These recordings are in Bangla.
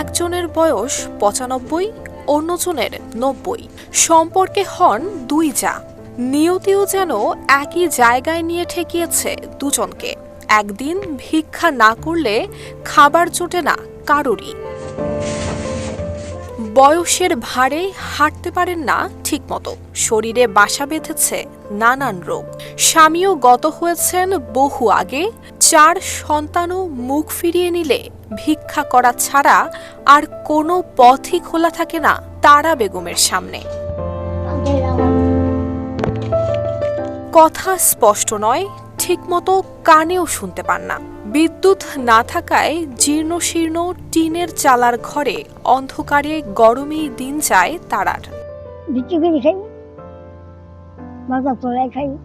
একজনের বয়স পঁচানব্বই অন্যজনের নব্বই। সম্পর্কে হন দুই যা। নিয়তিও যেন একই জায়গায় নিয়ে ঠেকিয়েছে দুজনকে। একদিন ভিক্ষা না করলে খাবার জোটে না কারোরই। বয়সের ভারে হাঁটতে পারেন না ঠিকমতো। শরীরে বাসা বেঁধেছে নানান রোগ। স্বামীও গত হয়েছেন বহু আগে। চার সন্তানও মুখ ফিরিয়ে নিলে ভিক্ষা করা ছাড়া আর কোনো পথই খোলা থাকে না তারা বেগমের সামনে। কথা স্পষ্ট নয় ঠিকমতো কানেও শুনতে পান না। বিদ্যুৎ না থাকায় জীর্ণ শীর্ণ টিনের চালার ঘরে অন্ধকারে গরমেই দিন যায় তারার। আমার খাই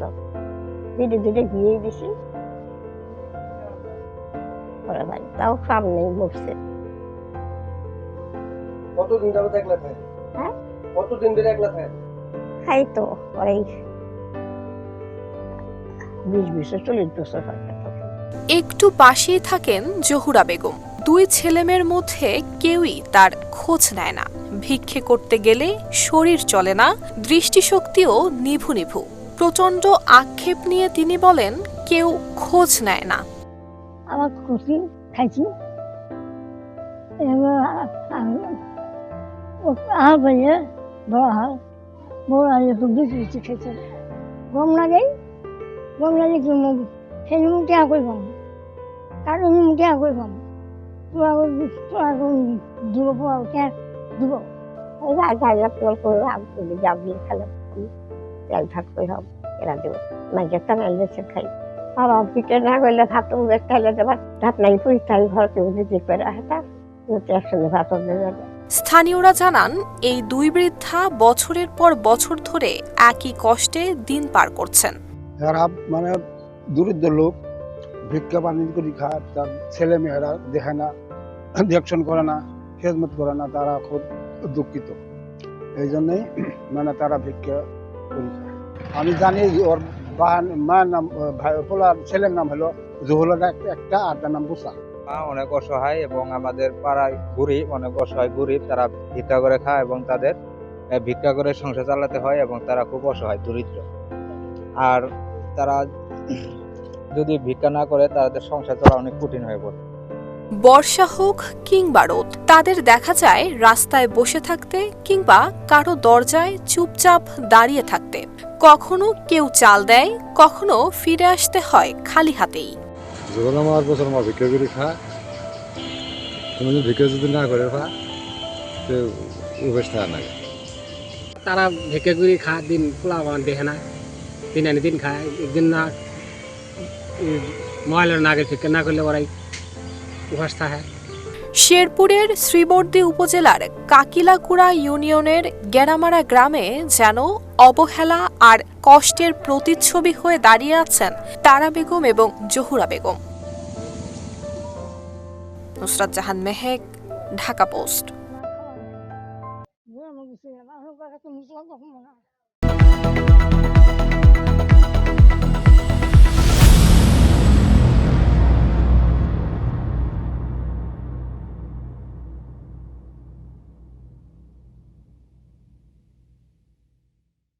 তো দুটো দুটো বিয়ে দিছি। ওরা ভাই তাও সামনে বসছে। কতদিন যাবত একলা থাকে? হ্যাঁ? কতদিন ধরে একলা থাকে? খাই তো ওই বিশ বছর চল্লিশ বছর হয়। একটু পাশেই থাকেন জহুরা বেগম। দুই ছেলেমেয়ের মধ্যে কেউই তার খোঁজ নেয় না। ভিক্ষে করতে গেলে শরীর চলে না দৃষ্টিশক্তিও নিভু নিভু। প্রচণ্ড আক্ষেপ নিয়ে তিনি বলেন কেউ খোঁজ নেয় না আমার খুশি খাইছি আহার পাইলে বড় বড় বেশি খেয়েছে গম গম মুখ সেই মুখ করে পাম মুখ করে পাম তোরা তোরা দিব দিব ওই রাজা যত্ন করে আপনি যাবি খেলে তেল করে হোক এরা দেব। মাঝে তো মেলে খাই। আর পিঠে না করলে ভাত উবে খাইলে দেবা। ভাত নাই পুরি তাই ঘরকে উঠে যে করে হাতা একসঙ্গে ভাত দেবে স্থানীয়রা জানান এই দুই বৃদ্ধা বছরের পর বছর ধরে একই কষ্টে দিন পার করছেন। এরা মানে দরিদ্র লোক ভিক্ষা পানি করে খায় তার ছেলে মেয়েরা দেখে না দেখশন করে না খেদমত করে না তারা খুব দুঃখিত। এই জন্যই মানে তারা ভিক্ষা আমি জানি ওর মায়ের নাম পোলার ছেলের নাম হলো জহুলার একটা আর তার নাম বুসা। মা অনেক অসহায় এবং আমাদের পাড়ায় গরিব অনেক অসহায় গরিব তারা ভিক্ষা করে খায় এবং তাদের ভিক্ষা করে সংসার চালাতে হয় এবং তারা খুব অসহায়, দরিদ্র। আর তারা যদি ভিক্ষা না করে, তাদের সংসার চলা অনেক কঠিন হয়ে পড়ে। বর্ষা হোক কিংবা রোদ তাদের দেখা যায় রাস্তায় বসে থাকতে কিংবা কারও দরজায় চুপচাপ দাঁড়িয়ে থাকতে। কখনো কেউ চাল দেয় কখনো ফিরে আসতে হয় খালি হাতেই। খা খা তারা করে খায় দিন পোলা বান দেখে না। দিন আনি দিন খায় একদিন না ময়লার না আগে ভিক্ষা না করলে ওরাই থাকে শেরপুরের শ্রীবর্দী উপজেলার কাকিলাকুড়া ইউনিয়নের গেরামারা গ্রামে যেন অবহেলা আর কষ্টের প্রতিচ্ছবি হয়ে দাঁড়িয়ে আছেন তারা বেগম এবং জহুরা বেগম। নুসরাত জাহান মেহেক ঢাকা পোস্ট।